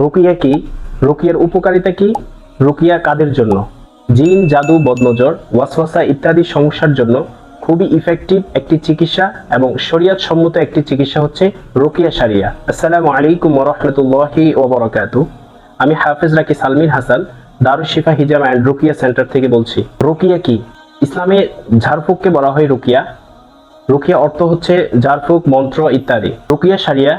রুকিয়া কি? রুকিয়ার উপকারিতা কি? রুকিয়া কাদের জন্য? জিন, জাদু, বদনজর, ওয়াসওয়াসা ইত্যাদি সমস্যার জন্য খুবই ইফেক্টিভ একটি চিকিৎসা এবং শরিয়াত সম্মত একটি চিকিৎসা হচ্ছে রুকিয়া সারিয়া। আসসালামু আলাইকুম ওরহমতুল্লাহি ওবরাকাতু আমি হাফেজ রাকি সালমিন হাসান দারুশ শিফা হিজাম অ্যান্ড রুকিয়া সেন্টার থেকে বলছি। রুকিয়া কি? ইসলামে ঝাড়ফুককে বলা হয় রুকিয়া। রুকিয়া অর্থ হচ্ছে ঝাড়ফুঁক, মন্ত্র ইত্যাদি। রুকিয়া সারিয়া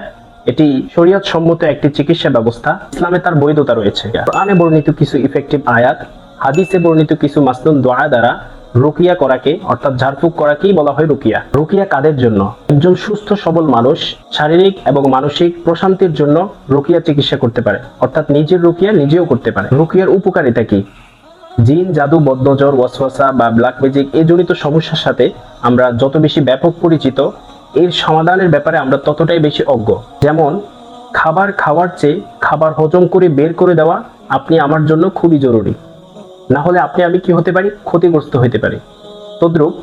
এটি শরীয়ত সম্মত একটি চিকিৎসা ব্যবস্থা। ইসলামে তার বৈধতা রয়েছে। কোরআনে বর্ণিত কিছু ইফেক্টিভ আয়াত, হাদিসে বর্ণিত কিছু মাসনুন দোয়া দ্বারা রুকিয়া করাকে, অর্থাৎ ঝাড়ফুঁক করাকেই বলা হয় রুকিয়া। রুকিয়া কাদের জন্য? একজন সুস্থ, সবল মানুষ শারীরিক এবং মানসিক প্রশান্তির জন্য রুকিয়া চিকিৎসা করতে পারে। অর্থাৎ নিজের রুকিয়া নিজেও করতে পারে। রুকিয়ার উপকারিতা কি? জিন, জাদু, বদনজর, ওয়াসওয়াসা বা ব্ল্যাক ম্যাজিক এই জনিত সমস্যার সাথে আমরা যত বেশি ব্যাপক পরিচিত এর সমাধানের ব্যাপারে আমরা ততটাই বেশি অজ্ঞ। যেমন, খাবার খাওয়ার চেয়ে খাবার হজম করে বের করে দেওয়া আপনি আমার জন্য খুবই জরুরি। না হলে আপনি আমি কি হতে পারি? ক্ষতিগ্রস্ত হতে পারি। তদ্রূপ,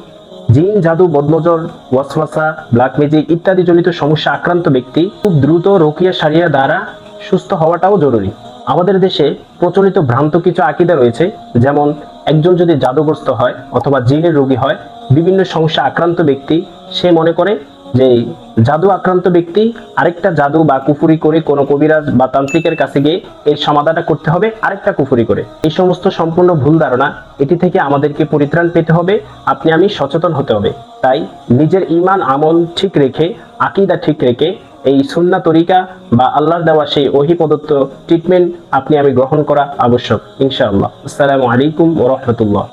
জিন, জাদু, বদনজর, ওয়াসওয়াসা, ব্ল্যাক ম্যাজিক ইত্যাদি জনিত সমস্যা আক্রান্ত ব্যক্তি খুব দ্রুত রোকিয়া সারিয়া দ্বারা সুস্থ হওয়াটাও জরুরি। আমাদের দেশে প্রচলিত ভ্রান্ত কিছু আকিদা রয়েছে, যেমন একজন যদি জাদুগ্রস্ত হয় অথবা জিনের রোগী হয়, বিভিন্ন সমস্যা আক্রান্ত ব্যক্তি সে মনে করে যে জাদু আক্রান্ত ব্যক্তি, আরেকটা জাদু বা কুফুরি করে কোনো কবিরাজ বা তান্ত্রিকের কাছে গিয়ে এর সমাধানটা করতে হবে, আরেকটা কুফুরি করে। এই সমস্ত সম্পূর্ণ ভুল ধারণা এটি থেকে আমাদেরকে পরিত্রাণ পেতে হবে, আপনি আমি সচেতন হতে হবে। তাই নিজের ইমান আমল ঠিক রেখে, আকিদা ঠিক রেখে, এই সুন্না তরিকা বা আল্লাহর দেওয়া সেই ওহি প্রদত্ত ট্রিটমেন্ট আপনি আমি গ্রহণ করা আবশ্যক, ইনশাআল্লাহ। আসসালামু আলাইকুম ওরহমতুল্লাহ